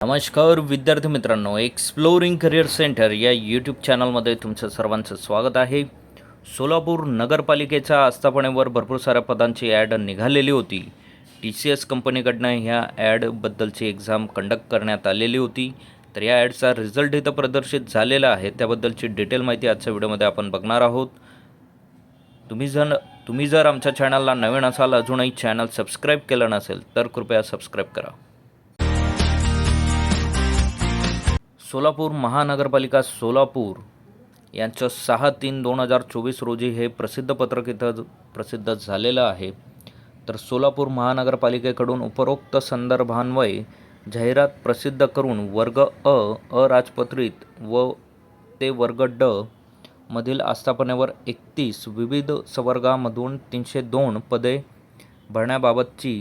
नमस्कार विद्यार्थी मित्रांनो एक्सप्लोरिंग करिअर सेंटर या यूट्यूब चॅनलमध्ये तुमचं सर्वांचं स्वागत आहे. सोलापूर नगरपालिकेच्या आस्थापनेवर भरपूर साऱ्या पदांची ॲड निघालेली होती. टी सी एस कंपनीकडनं ह्या ॲडबद्दलची एक्झाम कंडक्ट करण्यात आलेली होती. तर या ॲडचा रिझल्ट इथं प्रदर्शित झालेला आहे. त्याबद्दलची डिटेल माहिती आजच्या व्हिडिओमध्ये आपण बघणार आहोत. तुम्ही जर तुम्ही जर आमच्या चॅनलला नवीन असाल अजूनही चॅनल सबस्क्राईब केलं नसेल तर कृपया सबस्क्राईब करा. सोलापूर महानगरपालिका सोलापूर यांचं सहा तीन दोन हजार चोवीस रोजी हे प्रसिद्ध पत्रक इथं प्रसिद्ध झालेलं आहे. तर सोलापूर महानगरपालिकेकडून उपरोक्त संदर्भान्वये जाहिरात प्रसिद्ध करून वर्ग अ अराजपत्रित व ते वर्ग ड मधील आस्थापनेवर एकतीस विविध संवर्गामधून तीनशे दोन पदे भरण्याबाबतची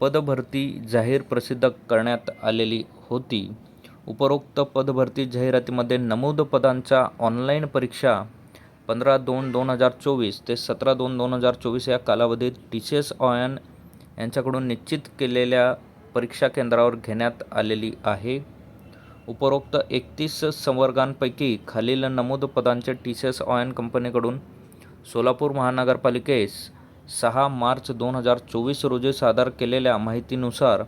पदभरती जाहीर प्रसिद्ध करण्यात आलेली होती. उपरोक्त पदभरती जाहिरातीमध्ये नमूद पदांच्या ऑनलाईन परीक्षा पंधरा दोन दोन हजार चोवीस ते सतरा दोन दोन हजार चोवीस या कालावधीत टी सी एस ऑयन यांच्याकडून निश्चित केलेल्या परीक्षा केंद्रावर घेण्यात आलेली आहे. उपरोक्त एकतीस संवर्गांपैकी खालील नमूद पदांचे टी सी एस ऑयन कंपनीकडून सोलापूर महानगरपालिकेस सहा मार्च दोन हजार चोवीस रोजी सादर केलेल्या माहितीनुसार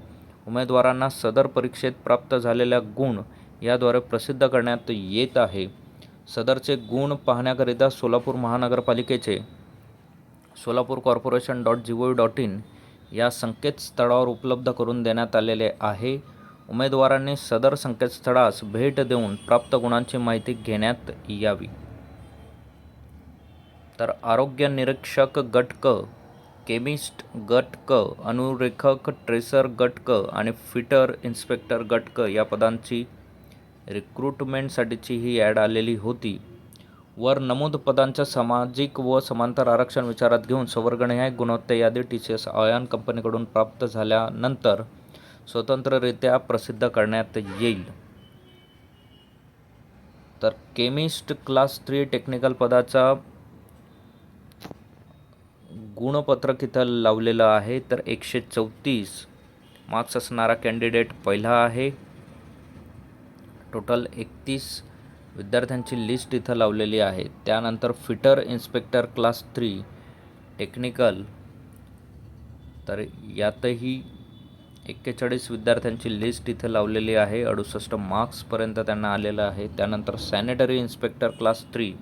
उमेदवारांना सदर परीक्षेत प्राप्त झालेल्या गुण याद्वारे प्रसिद्ध करण्यात येत आहे. सदरचे गुण पाहण्याकरिता सोलापूर महानगरपालिकेचे Solapur corporation dot G O dot in या संकेतस्थळावर उपलब्ध करून देण्यात आलेले आहे. उमेदवारांनी सदर संकेतस्थळास भेट देऊन प्राप्त गुणांची माहिती घेण्यात यावी. तर आरोग्य निरीक्षक गटक केमिस्ट गट क अनुरेखक ट्रेसर गट क आणि फिटर इन्स्पेक्टर गट क या पदांची रिक्रुटमेंटसाठीची ही ॲड आलेली होती. वर नमूद पदांच्या सामाजिक व समांतर आरक्षण विचारात घेऊन संवर्गनिहाय गुणवत्ता यादी टी सी एस आयन कंपनीकडून प्राप्त झाल्यानंतर स्वतंत्ररित्या प्रसिद्ध करण्यात येईल. तर केमिस्ट क्लास थ्री टेक्निकल पदाचा गुणपत्रक इथं लावलेलं आहे तर एकशे चौतीस मार्क्स असणारा कॅन्डिडेट पहिला आहे. टोटल एकतीस विद्यार्थ्यांची लिस्ट इथं लावलेली आहे. त्यानंतर fitter inspector class three technical तर यातही एक्केचाळीस विद्यार्थ्यांची लिस्ट इथं लावलेली आहे. अडुसष्ट मार्क्सपर्यंत त्यांना आलेलं आहे. त्यानंतर सॅनिटरी इन्स्पेक्टर क्लास थ्री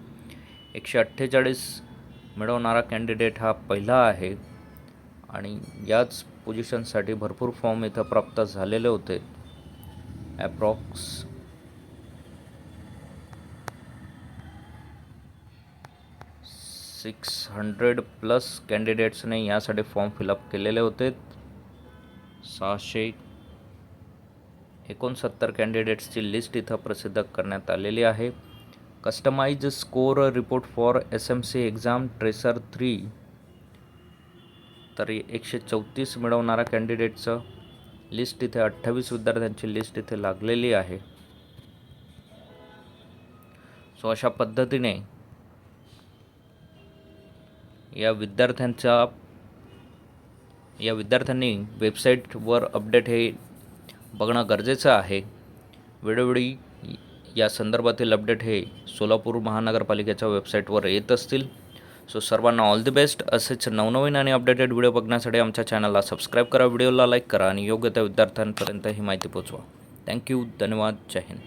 एकशे अठ्ठेचाळीस मिळवणारा कॅन्डिडेट हा पहिला आहे. आणि याच पोझिशनसाठी भरपूर फॉर्म इथं प्राप्त झालेले होते. ॲप्रॉक्स सिक्स हंड्रेड प्लस कॅन्डिडेट्सने यासाठी फॉर्म फिलअप केलेले होते. सहाशे एकोणसत्तर कॅन्डिडेट्सची लिस्ट इथं प्रसिद्ध करण्यात आलेली आहे. Customise score report for S M C exam tracer three तर एकशे चौतीस मिळवणारा कॅन्डिडेटचं लिस्ट इथे अठ्ठावीस विद्यार्थ्यांची लिस्ट इथे लागलेली आहे. सो अशा पद्धतीने या विद्यार्थ्यांचा या विद्यार्थ्यांनी वेबसाईटवर अपडेट हे बघणं गरजेचं आहे. वेळोवेळी या संदर्भातील अपडेट हे सोलापूर महानगरपालिकेच्या वेबसाईटवर येत असतील. सो सर्वांना ऑल द बेस्ट असेच नवनवीन आणि अपडेटेड व्हिडिओ बघण्यासाठी आमच्या चॅनलला सबस्क्राईब करा व्हिडिओला लाईक करा आणि योग्य त्या विद्यार्थ्यांपर्यंत ही माहिती पोचवा थँक्यू धन्यवाद. जय हिंद.